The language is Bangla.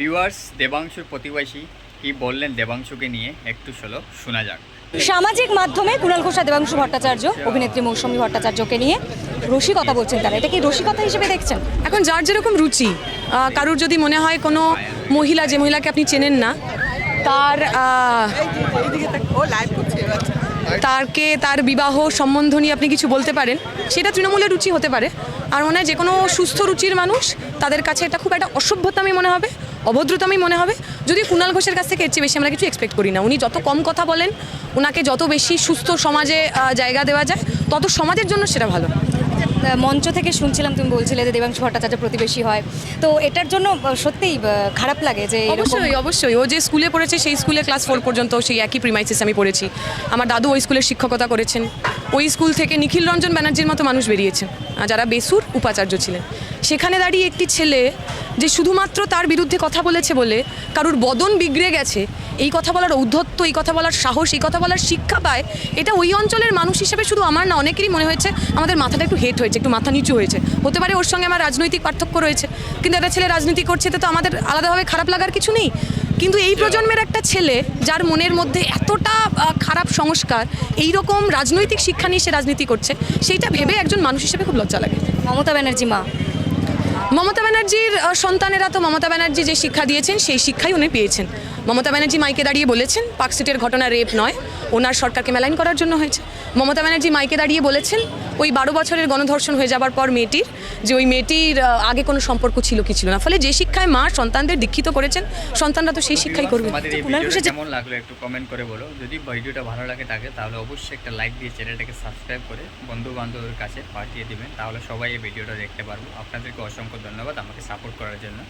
ভিউয়ার্স দেবাংশুর প্রতিবাসী কি বললেন দেবাংশুকে নিয়ে? একটু শোলো শোনা যাক। সামাজিক মাধ্যমে কুণাল ঘোষা দেবাংশু ভট্টাচার্য অভিনেত্রী মৌসুমী ভট্টাচার্যকে নিয়ে রসিকতা বলছেন তারা। এটা কি রসিকতা হিসেবে দেখছেন? এখন যার যেরকম রুচি কারুর যদি মনে হয় কোনো মহিলা যে মহিলাকে আপনি চেনেন না তার তারকে তার বিবাহ সম্বন্ধ নিয়ে আপনি কিছু বলতে পারেন সেটা তৃণমূলের রুচি হতে পারে। আর মনে হয় যে কোনো সুস্থ রুচির মানুষ তাদের কাছে এটা খুব একটা অসভ্যতামি মনে হবে। অভদ্রতামি মনে হবে। যদি কুণাল ঘোষের কাছ থেকে এর চেয়ে বেশি আমরা কিছু এক্সপেক্ট করি না। উনি যত কম কথা বলেন ওনাকে যত বেশি সুস্থ সমাজে জায়গা দেওয়া যায় তত সমাজের জন্য সেটা ভালো। মঞ্চ থেকে শুনছিলাম তুমি বলছিলে যে দেবাংশু ভট্টাচার্য প্রতিবেশী হয়। তো এটার জন্য সত্যিই খারাপ লাগে যে অবশ্যই অবশ্যই। ও যে স্কুলে পড়েছে সেই স্কুলে ক্লাস ফোর পর্যন্ত সেই একই প্রিমাইসিস আমি পড়েছি। আমার দাদু ওই স্কুলের শিক্ষকতা করেছেন। ওই স্কুল থেকে নিখিল রঞ্জন ব্যানার্জির মতো মানুষ বেরিয়েছে যারা বেসুর উপাচার্য ছিলেন। সেখানে দাঁড়িয়ে একটি ছেলে যে শুধুমাত্র তার বিরুদ্ধে কথা বলেছে বলে কারুর বদন বিগড়ে গেছে, এই কথা বলার ঔদ্ধত্য, এই কথা বলার সাহস, এই কথা বলার শিক্ষা পায়, এটা ওই অঞ্চলের মানুষ হিসেবে শুধু আমার না, অনেকেরই মনে হয়েছে আমাদের মাথাটা একটু হেট হয়েছে, একটু মাথা নিচু হয়েছে। হতে পারে ওর সঙ্গে আমার রাজনৈতিক পার্থক্য রয়েছে, কিন্তু একটা ছেলে রাজনীতি করছে তো আমাদের আলাদাভাবে খারাপ লাগার কিছু নেই। কিন্তু এই প্রজন্মের একটা ছেলে যার মনের মধ্যে এতটা খারাপ সংস্কার এই রকম রাজনৈতিক শিক্ষা নিয়ে সে রাজনীতি করছে সেইটা ভেবে একজন মানুষ হিসেবে খুব লজ্জা লাগে। মমতা ব্যানার্জি মা মমতা ব্যানার্জির সন্তানেরা তো মমতা ব্যানার্জি যে শিক্ষা দিয়েছেন সেই শিক্ষাই উনি পেয়েছেন। মমতা ব্যানার্জি মাইকে দাঁড়িয়ে বলেছেন পার্কসিটের ঘটনা রেপ নয় ওনার সরকারকে মেলাইন করার জন্য হয়েছে। মমতা ব্যানার্জি মাইকে দাঁড়িয়ে বলেছেন ওই বারো বছরের গণধর্ষণ হয়ে যাবার পর মেয়েটির যে ওই মেয়েটির আগে কোনো সম্পর্ক ছিল কি ছিল না। ফলে যে শিক্ষায় মা সন্তানদের দীক্ষিত করেছেন সন্তানরা তো সেই শিক্ষাই করবে। কেমন লাগল একটু কমেন্ট করে বলো। যদি ভিডিওটা ভালো লাগে থাকে তাহলে অবশ্যই একটা লাইক দিয়ে চ্যানেলটাকে সাবস্ক্রাইব করে বন্ধু বান্ধবের কাছে পাঠিয়ে দিবেন তাহলে সবাই এই ভিডিওটা দেখতে পারব। আপনাদেরকে অসংখ্য ধন্যবাদ আমাকে সাপোর্ট করার জন্য।